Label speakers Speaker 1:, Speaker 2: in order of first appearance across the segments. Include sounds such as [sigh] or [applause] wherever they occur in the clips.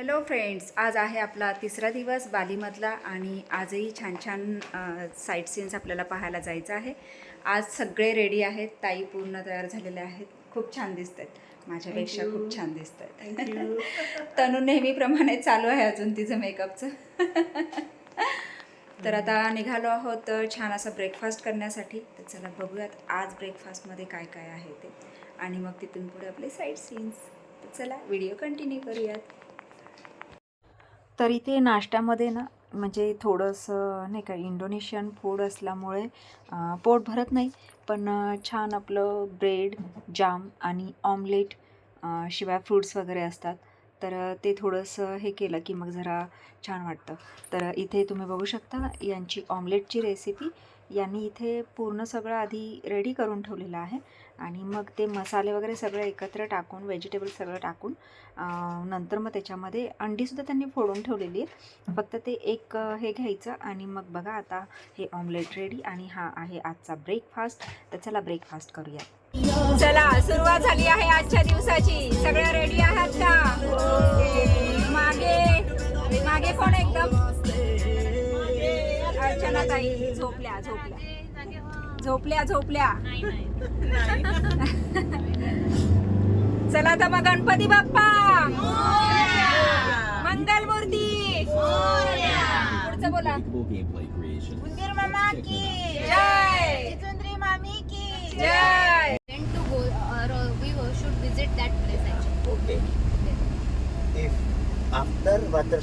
Speaker 1: Hello friends आज आहे आपला तिसरा दिवस बालीमधला आणि आजही छान छान साईट सीन्स आपल्याला पाहायला जायचं आहे. आज सगळे रेडी आहेत. ताई पूर्ण तयार झालेल्या आहेत. खूप छान दिसत आहेत माझ्यापेक्षा. खूप छान दिसत आहेत [laughs] तनु नेहमीप्रमाणे चालू आहे अजून तिचं मेकअपचं [laughs] तर आता निघालो आहोत छान असा ब्रेकफास्ट करण्यासाठी. तर चला बघूयात आज ब्रेकफास्टमध्ये काय काय आहे ते. आणि मग तिथून पुढे आपले साईट सीन्स तर चला व्हिडिओ कंटिन्यू करूयात. तर इथे नाश्त्यामध्ये ना म्हणजे थोडंसं नाही का इंडोनेशियन फूड असल्यामुळे पोट भरत नाही. पण छान आपलं ब्रेड जाम आणि ऑमलेट शिवाय फ्रूट्स वगैरे असतात. तर ते थोडंसं हे केलं की मग जरा छान वाटतं. तर इथे तुम्ही बघू शकता यांची ऑमलेटची रेसिपी यांनी इथे पूर्ण सगळं आधी रेडी करून ठेवलेलं आहे. आणि मग ते मसाले वगैरे सगळं एकत्र टाकून व्हेजिटेबल सगळं टाकून नंतर मग त्याच्यामध्ये अंडीसुद्धा त्यांनी फोडून ठेवलेली आहे फक्त ते एक हे घ्यायचं आणि मग बघा आता हे ऑमलेट रेडी आणि हा आहे आजचा ब्रेकफास्ट तर चला ब्रेकफास्ट करूया चला सुरुवात झाली आहे आजच्या दिवसाची. सगळ्या रेडी आहात का? मागे मागे कोण एकदम? झोपल्या झोपल्या. झोपल्या झोपल्या. चला तर मग गणपती बाप्पा. मंगल मूर्ती. पुढचं बोला. जय.
Speaker 2: चुंदरी मामी की.
Speaker 1: जय.
Speaker 3: To
Speaker 4: go we should visit that place okay if after water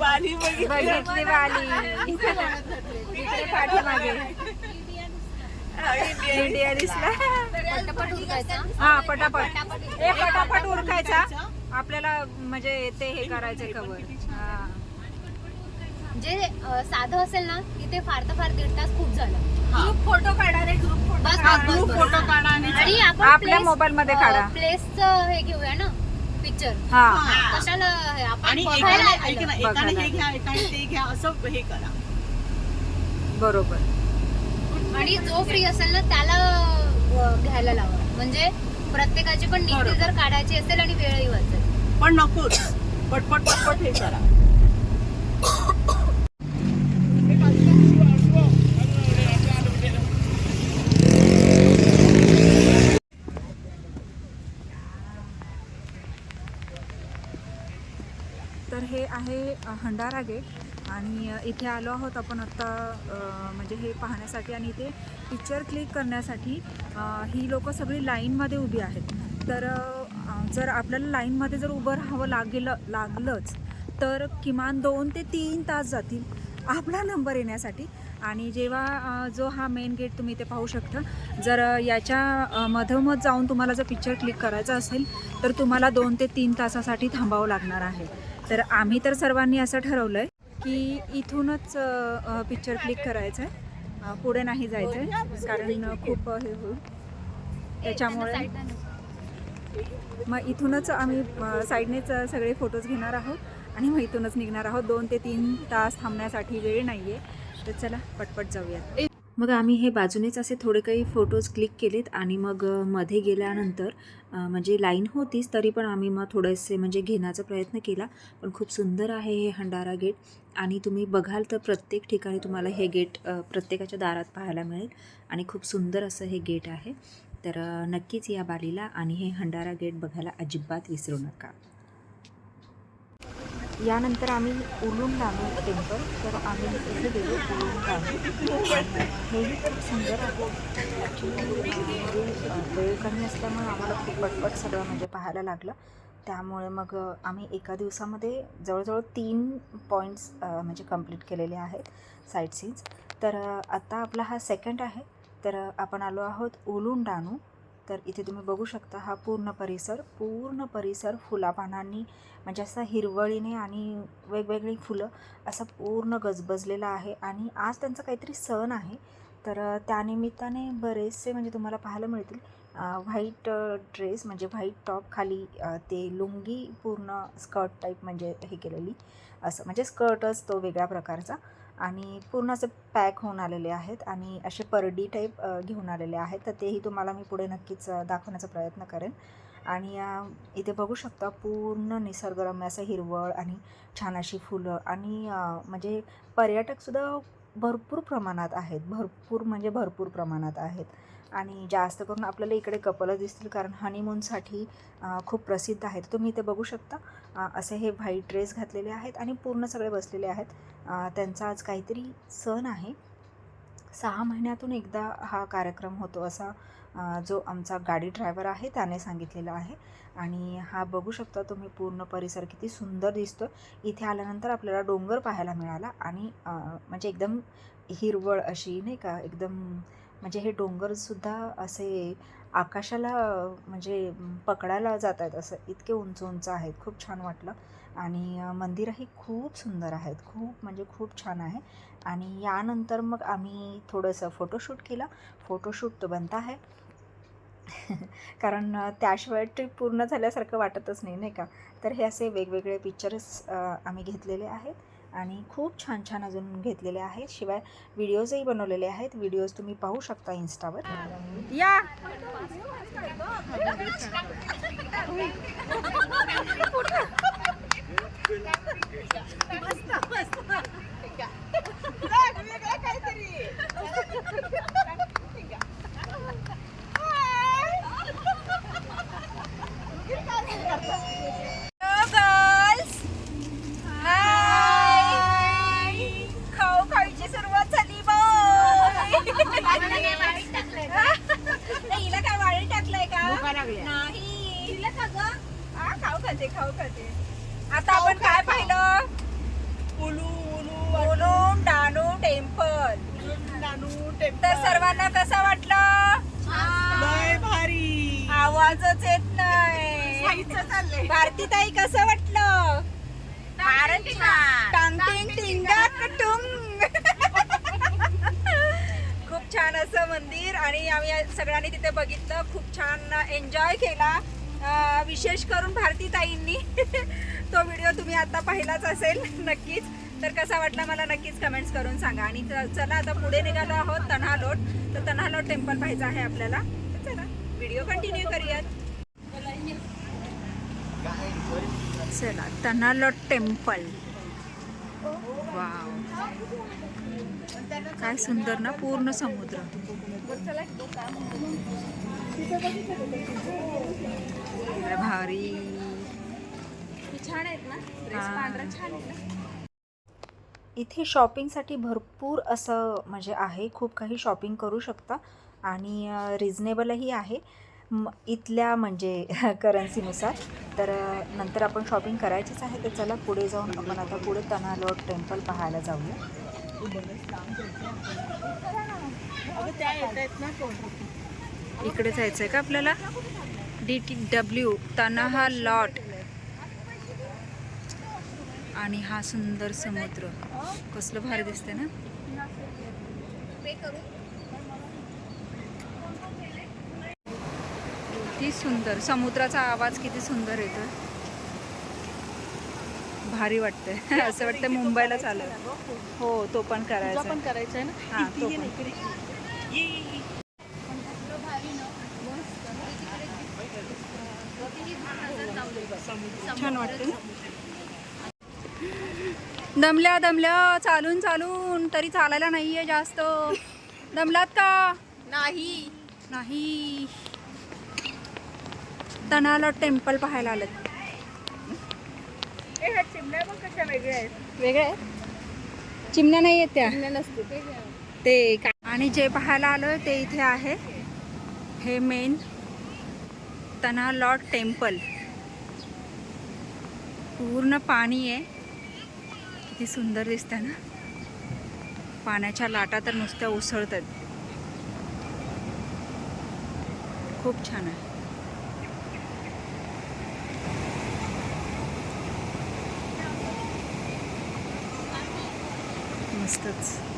Speaker 2: बाली बघितली.
Speaker 1: वाली. इकडे पाठीमागे. इंडिया दिसला
Speaker 3: पटापट उरकायचा.
Speaker 1: हा पटापट. ए पटापट उरकायचा. आपल्याला म्हणजे ते हे करायचं कवर
Speaker 3: जे साधं असेल ना तिथे फार तर फार दीड तास खूप झालं.
Speaker 2: ग्रुप फोटो काढा रे ग्रुप फोटो
Speaker 3: बस, बस, बस,
Speaker 2: ग्रुप
Speaker 3: बस.
Speaker 2: फोटो काढा आणि
Speaker 3: आणि आपण
Speaker 1: आपल्या मोबाईल मध्ये काढा.
Speaker 3: प्लेसचं हे घेऊया ना. पिक्चर
Speaker 1: हा.
Speaker 3: कशाला हे आपण
Speaker 2: आणि
Speaker 3: बघायला
Speaker 2: एकाने ऐक ना
Speaker 3: आलेलो.
Speaker 2: एकाने
Speaker 1: बघायला.
Speaker 2: हे घ्या एकाने ते घ्या असं हे करा.
Speaker 1: बरोबर.
Speaker 3: आणि जो फ्री असेल ना त्याला अं, घ्यायला लावा. म्हणजे प्रत्येकाची पण नीट
Speaker 2: बरोबर.
Speaker 3: जर काढायची असेल आणि वेळही वाचेल.
Speaker 2: पण नकोच. पटपट पटपट हे करा.
Speaker 1: तर हे आहे हंडारा गेट आणि इथे आलो आहोत आपण आत्ता म्हणजे हे पाहण्यासाठी आणि इथे पिक्चर क्लिक करण्यासाठी ही लोकं सगळी लाईनमध्ये उभी आहेत. तर जर आपल्याला लाईनमध्ये जर उभं राहावं लागेल लागलंच तर किमान दोन ते तीन तास जातील आपला नंबर येण्यासाठी. आणि जेव्हा जो हा मेन गेट तुम्ही इथे पाहू शकता जर याच्या मधोमध जाऊन तुम्हाला जर पिक्चर क्लिक करायचा असेल तर तुम्हाला दोन ते तीन तासासाठी थांबावं लागणार आहे. तर आम्ही तर सर्वांनी असं ठरवलं आहे की इथूनच पिक्चर क्लिक करायचं आहे पुढे नाही जायचं आहे कारण खूप हे होईल. त्याच्यामुळे मग इथूनच आम्ही साईडनेच सगळे फोटोज घेणार आहोत आणि मग इथूनच निघणार आहोत. दोन ते तीन तास थांबण्यासाठी वेळ नाही आहे तर चला पटपट जाऊयात. मग आम्ही हे बाजूनेच असे थोडे काही फोटोज क्लिक केलेत आणि मग मध्ये गेल्यानंतर म्हणजे लाईन होतीच तरी पण आम्ही मग थोडेसे म्हणजे घेण्याचा प्रयत्न केला. पण खूप सुंदर आहे हे हंडारा गेट आणि तुम्ही बघाल तर प्रत्येक ठिकाणी तुम्हाला हे गेट प्रत्येकाच्या दारात पाहायला मिळेल आणि खूप सुंदर असं हे गेट आहे. तर नक्कीच या बालीला आणि हे हंडारा गेट बघायला अजिबात विसरू नका. यानंतर आम्ही उलून लागू टेम्पल तर आम्ही इथे गेलो उलून दानू हेही खूप सुंदर आहे. ॲक्च्युली म्हणजे वेळ कमी असल्यामुळे आम्हाला खूप पटपट सगळं म्हणजे पाहायला लागलं. त्यामुळे मग आम्ही एका दिवसामध्ये जवळजवळ तीन पॉईंट्स म्हणजे कंप्लीट केलेले आहेत साईट सीन्स तर आत्ता आता आपला हा सेकंड आहे. तर आपण आलो आहोत उलून डानू तर इथे तुम्ही बघू शकता हा पूर्ण परिसर पूर्ण परिसर फुलापानांनी म्हणजे असा हिरवळीने आणि वेगवेगळी फुलं असं पूर्ण गजबजलेलं आहे. आणि आज त्यांचा काहीतरी सण आहे. तर त्यानिमित्ताने बरेचसे म्हणजे तुम्हाला पाहायला मिळतील व्हाईट ड्रेस म्हणजे व्हाईट टॉप खाली ते लुंगी पूर्ण स्कर्ट टाईप म्हणजे हे केलेली असं म्हणजे स्कर्टच तो वेगळ्या प्रकारचा. आणि पूर्ण असे पॅक होऊन आलेले आहेत आणि असे परडी टाईप घेऊन आलेले आहेत. तर तेही तुम्हाला मी पुढे नक्कीच दाखवण्याचा प्रयत्न करेन. आणि इथे बघू शकता पूर्ण निसर्गरम्य असं हिरवळ आणि छान अशी फुलं आणि म्हणजे पर्यटकसुद्धा भरपूर प्रमाणात आहेत. भरपूर म्हणजे भरपूर प्रमाणात आहेत. आणि जास्त करून आपल्याला इकडे कपलं दिसतील कारण हनीमूनसाठी खूप प्रसिद्ध आहेत तुम्ही इथे बघू शकता. असे हे व्हाईट ड्रेस घातलेले आहेत आणि पूर्ण सगळे बसलेले आहेत. त्यांचा आज काहीतरी सण आहे. सहा महिन्यातून एकदा हा कार्यक्रम होतो असा जो आमचा गाडी ड्रायव्हर आहे त्याने सांगितलेला आहे. आणि हा बघू शकता तुम्ही पूर्ण परिसर किती सुंदर दिसतो इथे आल्यानंतर आपल्याला डोंगर पाहायला मिळाला आणि म्हणजे एकदम हिरवळ अशी नाही का? एकदम म्हणजे हे डोंगरसुद्धा असे आकाशाला म्हणजे पकडायला जात आहेत असं इतके उंच उंच आहेत. खूप छान वाटलं. आणि मंदिरही खूप सुंदर आहेत. खूप म्हणजे खूप छान आहे. आणि यानंतर मग आम्ही थोडंसं फोटोशूट केलं. फोटोशूट तो बनता आहे. [laughs] कारण त्याशिवाय ट्रिप पूर्ण झाल्यासारखं वाटतच नाही नाही का? तर हे असे वेगवेगळे पिक्चर्स आम्ही घेतलेले आहेत. आणि खूप छान छान अजून घेतलेले आहेत. शिवाय व्हिडिओजही बनवलेले आहेत. व्हिडिओज तुम्ही पाहू शकता इन्स्टावर या खाऊ खायची सुरुवात झाली हिला काय वाळी टाकलंय का नाही हिला का ग हा खाऊ खाते खाऊ खाते. आता आपण काय पाहिलं?
Speaker 2: उलू उलू
Speaker 1: ओलोम डानू टेम्पल. तर
Speaker 2: टेम्पल.
Speaker 1: सर्वांना कसं वाटलं?
Speaker 2: भारी.
Speaker 1: आवाजच येत नाही.
Speaker 2: चाललंय.
Speaker 1: भारतीताई कसं वाटलं? टांग टिंग खूप छान असं मंदिर आणि आम्ही सगळ्यांनी तिथे बघितलं. खूप छान एन्जॉय केला. विशेष करून भारतीताईंनी. [laughs] तो व्हिडिओ तुम्ही आता पाहिलाच असेल नक्कीच. तर कसा वाटला मला नक्कीच कमेंट्स करून सांगा. आणि चला आता पुढे निघालो आहोत तन्हालोट. तर तन्हालोट टेम्पल पाहायचं आहे आपल्याला. तर चला व्हिडिओ कंटिन्यू करूयात. चला तन्हालोट टेम्पल वाव काय सुंदर ना पूर्ण समुद्र. भारी
Speaker 2: छान आहेत ना. छान आहेत ना?
Speaker 1: इथे शॉपिंगसाठी भरपूर असं म्हणजे आहे. खूप काही शॉपिंग करू शकता आणि रिजनेबलही आहे. म इथल्या म्हणजे [laughs] करन्सीनुसार तर नंतर आपण शॉपिंग करायचीच आहे. तर चला पुढे जाऊन आपण आता पुढे तनालोट टेम्पल पाहायला जाऊया. इकडे जायचं आहे का आपल्याला? D T W Tanah Lot. आणि हा सुंदर समुद्र. कसलं भारी दिसते ना? किती सुंदर. समुद्राचा आवाज किती सुंदर येतोय. भारी वाटतंय. [laughs] असं वाटतं मुंबईला चालू हो तो पण करायचा
Speaker 2: पण करायचं आहे
Speaker 1: हा,
Speaker 2: ना
Speaker 1: तो
Speaker 2: इथे ये
Speaker 1: पण.
Speaker 2: ना, इकडे ये. ये, ये, ये.
Speaker 1: छान वाटते दमल्या दमल्या चालून चालून. तरी चालायला नाहीये जास्त. दमलात का?
Speaker 2: नाही.
Speaker 1: नाही. तनाला टेम्पल पाहायला आलं.
Speaker 2: वेगळ्या आहेत?
Speaker 1: चिमण्या नाही आहेत त्या.
Speaker 2: नसते
Speaker 1: ते आणि जे पाहायला आलोय ते इथे आहे. हे मेन तनालॉट टेम्पल. पूर्ण पाणी आहे. किती सुंदर दिसतं ना. पाण्याच्या लाटा तर नुसत्या उसळतात. खूप छान आहे. मस्तच.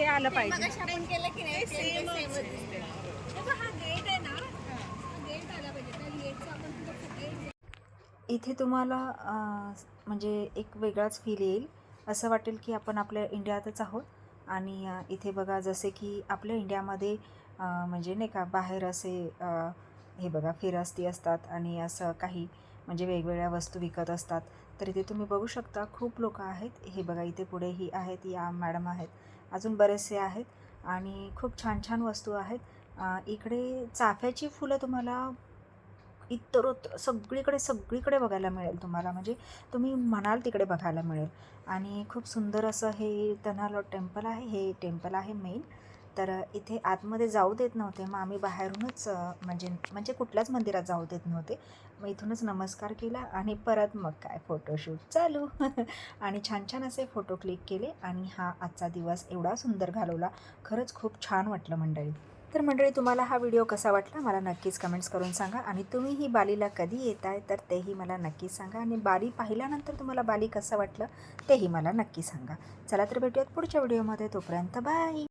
Speaker 1: ते आलं पाहिजे.
Speaker 2: आपण केलं की नाही? सेमच दिसते
Speaker 1: इथे तुम्हाला म्हणजे एक वेगळाच फील येईल. असं वाटेल की आपण आपल्या इंडियातच आहोत. आणि इथे बघा जसे की आपल्या इंडियामध्ये म्हणजे नाही का बाहेर असे हे बघा फिरस्ती असतात आणि असं काही म्हणजे वेगवेगळ्या वस्तू विकत असतात. तर इथे तुम्ही बघू शकता खूप लोक आहेत. हे बघा इथे पुढेही आहेत या मॅडम आहेत. अजून बरेचसे आहेत. आणि खूप छान छान वस्तू आहेत. इकडे चाफ्याची फुलं तुम्हाला इतरोत सगळीकडे सगळीकडे बघायला मिळेल तुम्हाला. म्हणजे तुम्ही म्हणाल तिकडे बघायला मिळेल. आणि खूप सुंदर असं हे तनालॉट टेम्पल आहे. हे टेम्पल आहे मेन. तर इथे आतमध्ये जाऊ देत नव्हते. मग आम्ही बाहेरूनच म्हणजे म्हणजे कुठल्याच मंदिरात जाऊ देत नव्हते. मग इथूनच नमस्कार केला आणि परत मग काय फोटोशूट चालू. [laughs] आणि छान छान असे फोटो क्लिक केले आणि हा आजचा दिवस एवढा सुंदर घालवला. खरंच खूप छान वाटलं मंडळी. तर मंडळी तुम्हाला हा व्हिडिओ कसा वाटला मला नक्कीच कमेंट्स करून सांगा. आणि तुम्ही ही बालीला कधी येत आहे तर तेही मला नक्कीच सांगा. आणि बाली पाहिल्यानंतर तुम्हाला बाली कसं वाटलं तेही मला नक्की सांगा. चला तर भेटूयात पुढच्या व्हिडिओमध्ये तोपर्यंत बाय!